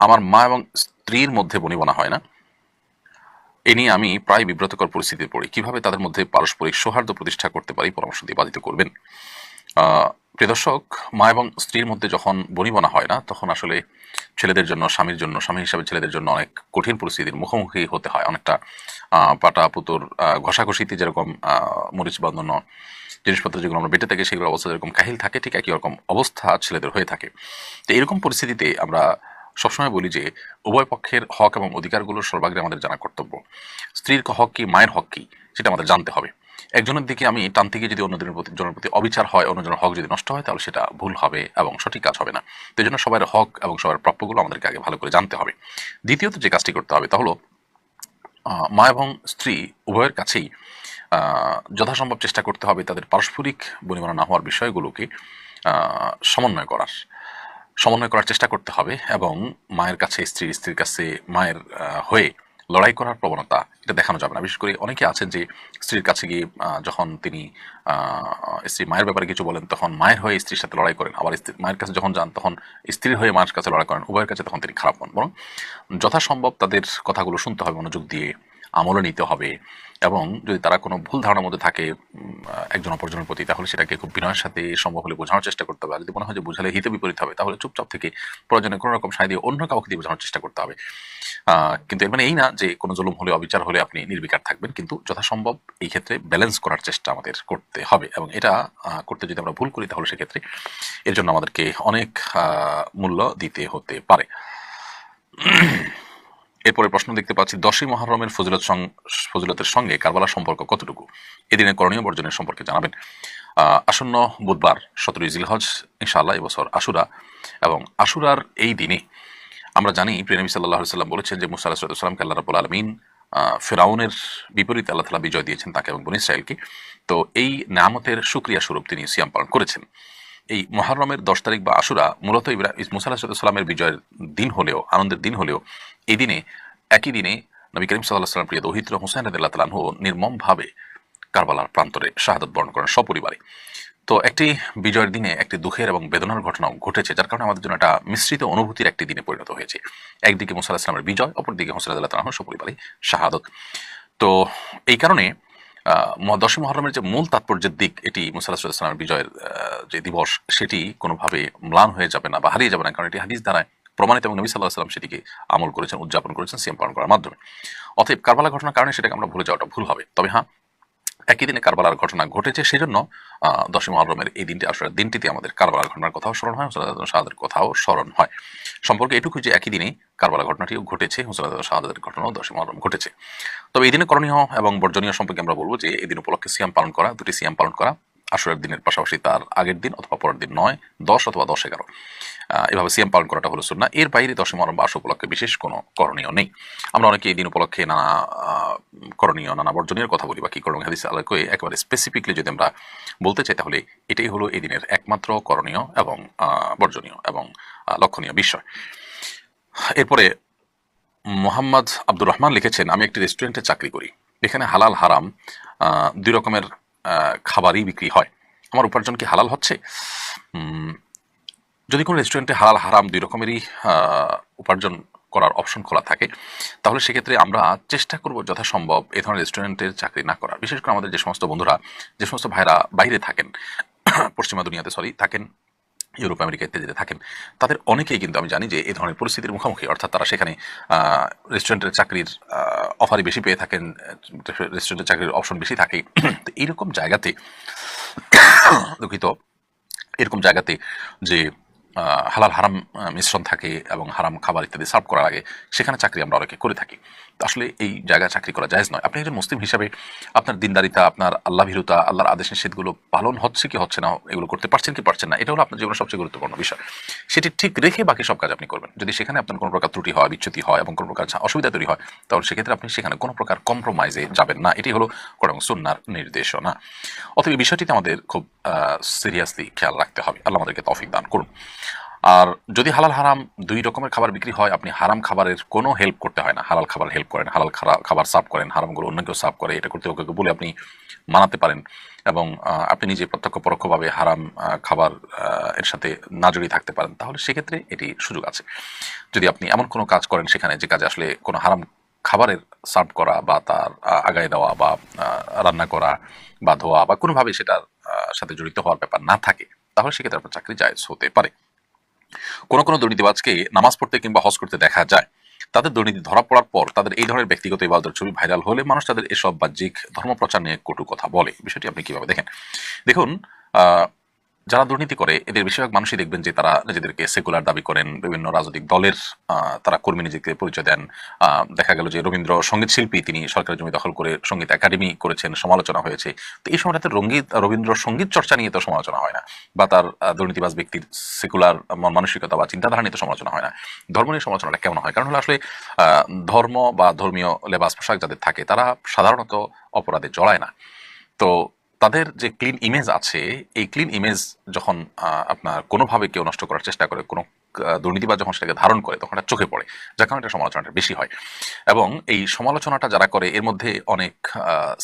আমার মা এবং স্ত্রীর মধ্যে বনিবনা হয় না। এ নিয়ে আমি প্রায় বিব্রতকর পরিস্থিতিতে পড়ি। কীভাবে তাদের মধ্যে পারস্পরিক সৌহার্দ্য প্রতিষ্ঠা করতে পারি পরামর্শ দিয়ে বাধিত করবেন? আহ, প্রিয় দর্শক মা এবং স্ত্রীর মধ্যে যখন বনিবনা হয় না তখন আসলে ছেলেদের জন্য স্বামীর জন্য স্বামী হিসাবে ছেলেদের জন্য অনেক কঠিন পরিস্থিতির মুখোমুখি হতে হয়। অনেকটা পাটা পুতুর ঘষাঘষিতে যেরকম মরিচ বাঁধানো জিনিসপত্র যেগুলো আমরা বেটে থাকি সেগুলো অবস্থা যেরকম কাহিল থাকে ঠিক একই রকম অবস্থা ছেলেদের হয়ে থাকে। তো এরকম পরিস্থিতিতে আমরা সবসময় বলি যে, উভয় পক্ষের হক এবং অধিকারগুলো সর্বাগ্রে আমাদের জানা কর্তব্য। স্ত্রীর হক কি, মায়ের হক কি, সেটা আমাদের জানতে হবে। একজনের দিকে আমি টানতে গিয়ে যদি অন্যজনের প্রতি জনের প্রতি অবিচার হয়, অন্যজনের হক যদি নষ্ট হয়, তাহলে সেটা ভুল হবে এবং সঠিক কাজ হবে না। তো জন্য সবার হক এবং সবার প্রাপ্যগুলো আমাদেরকে আগে ভালো করে জানতে হবে। দ্বিতীয়ত যে কাজটি করতে হবে তা হলো মা এবং স্ত্রী উভয়ের কাছেই যথাসম্ভব চেষ্টা করতে হবে তাদের পারস্পরিক বনিবনা না হওয়ার বিষয়গুলোকে সমন্বয় করার। সমন্বয় করার চেষ্টা করতে হবে এবং মায়ের কাছে, স্ত্রী, স্ত্রীর কাছে মায়ের হয়ে লড়াই করার প্রবণতা এটা দেখানো যাবে না। বিশেষ করে অনেকে আছেন যে স্ত্রীর কাছে গিয়ে যখন তিনি স্ত্রী মায়ের ব্যাপারে কিছু বলেন, তখন মায়ের হয়ে স্ত্রীর সাথে লড়াই করেন, আবার স্ত্রী, মায়ের কাছে যখন যান, তখন স্ত্রীর হয়ে মায়ের কাছে লড়াই করেন, উভয়ের কাছে তখন তিনি খারাপ হন। বরং যথাসম্ভব তাদের কথাগুলো শুনতে হবে, মনোযোগ দিয়ে আমলে নিতে হবে। এবং যদি তারা কোনো ভুল ধারণার মধ্যে থাকে একজন অপরজনের প্রতি, তাহলে সেটাকে খুব বিনয়ের সাথে সম্ভব হলে বোঝানোর চেষ্টা করতে হবে। যদি মনে হয় যে বোঝালে হিতে বিপরীত হবে, তাহলে চুপচাপ থেকে প্রয়োজনে কোনো রকম সায় দিয়ে অন্য কাউকে দিয়ে বোঝানোর চেষ্টা করতে হবে। কিন্তু এর মানে এই না যে কোনো জুলুম হলে, অবিচার হলে আপনি নির্বিকার থাকবেন, কিন্তু যথাসম্ভব এই ক্ষেত্রে ব্যালেন্স করার চেষ্টা আমাদের করতে হবে। এবং এটা করতে যদি আমরা ভুল করি, তাহলে সেক্ষেত্রে এর জন্য আমাদেরকে অনেক মূল্য দিতে হতে পারে। এরপরে প্রশ্ন দেখতে পাচ্ছি, দশই মহরমের ফজিলত ফজিলতের সঙ্গে কারবালার সম্পর্ক কতটুকু? এদিনের করণীয় বর্জনের সম্পর্কে জানাবেন। আসন্ন বুধবার, সতেরোই জিলহজ, ইনশাআল্লাহ এবছর আশুরা এবং আশুরার এই দিনে আমরা জানি প্রিয়নবী সাল্লাহ সাল্লাম বলেছেন যে মুসা আলাহিসাল্লামকে আল্লাহ রাবুল আলমিন ফেরাউনের বিপরীতে আল্লাহ তালা বিজয় দিয়েছেন তাকে এবং বনি ইসরায়েলকে তো এই নামতের সুক্রিয়া স্বরূপ তিনি সিয়াম পালন করেছেন। এই মহরমের দশ তারিখ বা আশুরা মূলত ইব্রা মুসা আলাহিসাল্লামের বিজয়ের দিন হলেও, আনন্দের দিন হলেও, এই দিনে, একই দিনে নবী করিম সাল্লাহ সাল্লাম প্রিয় দহিত্র হুসাইন আদাল্লাহ তালাহ নির্মমভাবে কারবালার প্রান্তরে শাহাদত বরণ করেন সপরিবারে। তো একটি বিজয়ের দিনে একটি দুঃখের এবং বেদনার ঘটনাও ঘটেছে, যার কারণে আমাদের জন্য একটা মিশ্রিত অনুভূতির একটি দিনে পরিণত হয়েছে। একদিকে মুসা আলাহিসামের বিজয়, অপরদিকে হোসেন আদাল্লাহ তালাহ সপরিবারে শাহাদত। তো এই কারণে আহ, হরমের যে মূল তাৎপর্যের দিক এটি মুসা আলাহিসামের বিজয়ের যে দিবস সেটি কোনোভাবে ম্লান হয়ে যাবে না বা হারিয়ে যাবে না। কারণ এটি হাদিস দ্বারায় প্রমাণিত এবং নবী সাল্লাহ সাল্লাম সেটিকে আমল করেছেন উদযাপন করেছেন সিএম পালন করার মাধ্যমে। অতএব কারবালা ঘটনার কারণে সেটাকে আমরা ভুলে যাওয়াটা ভুল হবে। তবে হ্যাঁ একই দিনে কারবালার ঘটনা ঘটেছে, সেজন্য জন্য দশই মহরমের এই দিনটি আসলে, দিনটিতে আমাদের কারবালার ঘটনার কথাও স্মরণ হয় হুসলাদ শাহাদের কথাও স্মরণ হয়। সম্পর্কে এটুকু যে একই দিনে কারবালা ঘটনাটিও ঘটেছে হুসলাদ শাহাদের ঘটনাও দশই মহরম ঘটেছে। তবে এই দিনে করণীয় এবং বর্জনীয় সম্পর্কে আমরা বলব যে, এই দিন উপলক্ষে সিয়াম পালন করা, দুটি সিয়াম পালন করা আসরের দিনের পাশাপাশি তার আগের দিন অথবা পরের দিন নয়, দশ অথবা দশ এগারো। এভাবে সিয়াম পালন করাটা হলো সুন্না এর বাইরে দশই মহরম বা আশ উপলক্ষে বিশেষ কোনো করণীয় নেই। আমরা অনেকে এই দিন উপলক্ষে নানা করণীয়, নানা বর্জনীয় কথা বলি বা কী করণীয় হাদিস আলোকে একেবারে স্পেসিফিকলি যদি আমরা বলতে চাই তাহলে এটাই হলো এই দিনের একমাত্র করণীয় এবং বর্জনীয় এবং লক্ষণীয় বিষয়। এরপরে মোহাম্মদ আব্দুর রহমান লিখেছেন, আমি একটি রেস্টুরেন্টে চাকরি করি। এখানে হালাল, হারাম দুই রকমের খাবারই বিক্রি হয়। আমার উপার্জন কি হালাল হচ্ছে? যদি কোনো রেস্টুরেন্টে হালাল, হারাম দুই রকমেরই উপার্জন করার অপশন খোলা থাকে, তাহলে সেক্ষেত্রে আমরা চেষ্টা করব যথাসম্ভব এ ধরনের রেস্টুরেন্টের চাকরি না করা। বিশেষ করে আমাদের যে সমস্ত বন্ধুরা, যে সমস্ত ভাইরা বাইরে থাকেন, পশ্চিমা দুনিয়াতে সরি থাকেন ইউরোপ, আমেরিকা ইত্যাদিতে থাকেন। তাদের অনেকেই কিন্তু আমি জানি যে এই ধরনের পরিস্থিতির মুখোমুখি, অর্থাৎ তারা সেখানে রেস্টুরেন্টের চাকরির অফারই বেশি পেয়ে থাকেন রেস্টুরেন্টের চাকরির অপশন বেশি থাকে। তো এইরকম জায়গাতে, দুঃখিত, এরকম জায়গাতে যে হালাল হারাম মিশ্রণ থাকে এবং হারাম খাবার ইত্যাদি সার্ভ করার আগে সেখানে চাকরি আমরা অনেকে করে থাকি। আসলে এই জায়গায় চাকরি করা জায়েজ নয়। আপনি একজন মুসলিম হিসাবে আপনার দিনদারিতা, আপনার আল্লাহ ভীরুতা, আল্লাহর আদেশ নিষেধগুলো পালন হচ্ছে কি হচ্ছে না, এগুলো করতে পারছেন কি পারছেন না, এটা হলো আপনার জীবনের সবচেয়ে গুরুত্বপূর্ণ বিষয়। সেটি ঠিক রেখে বাকি সব কাজ আপনি করবেন। যদি সেখানে আপনার কোনো প্রকার ত্রুটি হয়, বিচ্যুতি হয় এবং কোনো প্রকার অসুবিধা তৈরি হয়, তাহলে সেক্ষেত্রে আপনি সেখানে কোনো প্রকার কম্প্রোমাইজে যাবেন না। এটি হলো কোরআন সুন্নার নির্দেশনা। অথবা এই বিষয়টিতে আমাদের খুব সিরিয়াসলি খেয়াল রাখতে হবে। আল্লাহ আমাদেরকে তৌফিক দান করুন। আর যদি হালাল হারাম দুই রকমের খাবার বিক্রি হয়, আপনি হারাম খাবারের কোনো হেল্প করতে হয় না। হালাল খাবার হেল্প করেন, হালাল খাবার সাফ করেন, হারামগুলো অন্য কেউ সাফ করে, এটা করতে ওকে বলে আপনি মানাতে পারেন। এবং আপনি নিজে প্রত্যক্ষ পরোক্ষভাবে হারাম খাবার এর সাথে না জড়িয়ে থাকতে পারেন, তাহলে সেক্ষেত্রে এটি সুযোগ আছে। যদি আপনি এমন কোনো কাজ করেন সেখানে, যে কাজে আসলে কোনো হারাম খাবারের সার্ভ করা বা তার আগায় দেওয়া বা রান্না করা বা ধোয়া বা কোনোভাবে সেটার সাথে জড়িত হওয়ার ব্যাপার না থাকে, তাহলে সেক্ষেত্রে আপনার চাকরি জায়জ হতে পারে। কোনো কোনো দুর্নীতিবাজকে নামাজ পড়তে কিংবা হজ করতে দেখা যায়, তাদের দুর্নীতি ধরা পড়ার পর তাদের এই ধরনের ব্যক্তিগত ইবাদতের ছবি ভাইরাল হলে মানুষ তাদের এসব বাহ্যিক ধর্মপ্রচার নিয়ে কটু কথা বলে। বিষয়টি আপনি কীভাবে দেখেন? দেখুন যারা দুর্নীতি করে, এদের বেশিরভাগ মানুষই দেখবেন যে তারা নিজেদেরকে সেকুলার দাবি করেন, বিভিন্ন রাজনৈতিক দলের তারা কর্মী নিজেকে পরিচয় দেন। দেখা গেল যে রবীন্দ্র সংগীত শিল্পী তিনি সরকারি জমি দখল করে সংগীত একাডেমি করেছেন, সমালোচনা হয়েছে। তো এই সময়টাতে রঙ্গীত, রবীন্দ্র সংগীত চর্চা নিয়ে তো সমালোচনা হয় না বা তার দুর্নীতিবাজ ব্যক্তির সেকুলার মানসিকতা বা চিন্তাধারা নিয়ে তো সমালোচনা হয় না। ধর্ম নিয়ে সমালোচনাটা কেমন হয়? কারণ হলো আসলে ধর্ম বা ধর্মীয় লেবাস পোশাক যাদের থাকে, তারা সাধারণত অপরাধে জড়ায় না। তো তাদের যে ক্লিন ইমেজ আছে, এই ক্লিন ইমেজ যখন আপনার কোনোভাবে কেউ নষ্ট করার চেষ্টা করে, কোনো দুর্নীতিবাদ যখন সেটাকে ধারণ করে, তখন এটা চোখে পড়ে। যার কারণে এটা সমালোচনাটা বেশি হয়। এবং এই সমালোচনাটা যারা করে, এর মধ্যে অনেক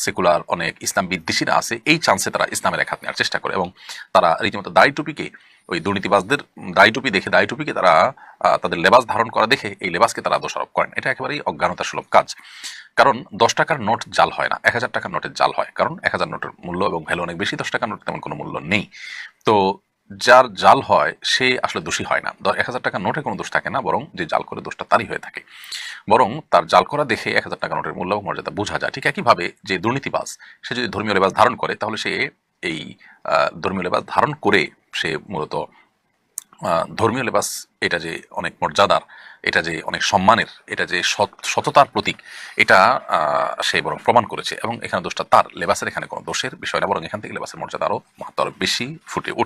সেকুলার অনেক ইসলাম বিদ্বেষীরা আছে, এই চান্সে তারা ইসলামের এক হাত নেওয়ার চেষ্টা করে এবং তারা রীতিমতো দাড়ি টুপিকে ওই দুর্নীতিবাজদের দাড়ি টুপি দেখে দাড়ি টুপিকে তারা তাদের লেবাস ধারণ করা দেখে এই লেবাসকে তারা দোষারোপ করেন। এটা একেবারেই অজ্ঞানতা সুলভ কাজ। কারণ দশ টাকার নোট জাল হয় না। এক হাজার টাকার নোটের জাল হয়। কারণ এক হাজার নোটের মূল্য এবং ভ্যালু অনেক বেশি, দশ টাকার নোট তেমন কোনো মূল্য নেই। তো যার জাল হয়, সে আসলে দোষী হয় না। এক হাজার টাকার নোটে কোনো দোষ থাকে না, বরং যে জাল করে দোষটা তারই হয়ে থাকে। বরং তার জাল করা দেখে এক হাজার টাকা নোটের মূল্য এবং মর্যাদা বোঝা যায়। ঠিক একইভাবে যে দুর্নীতিবাজ, সে যদি ধর্মীয় লেবাস ধারণ করে, তাহলে সে এই ধর্মীয় লেবাস ধারণ করে সে মূলত ধর্মীয় লেবাস এটা যে অনেক মর্যাদার, এটা যে অনেক সম্মানের, এটা যে সততার প্রতীক, এটা সে বরং প্রমাণ করেছে। এবং এখানে দোষটা তার, লেবাসের এখানে কোনো দোষের বিষয় না, বরং এখান থেকে লেবাসের মর্যাদা আরও মাত্র বেশি ফুটে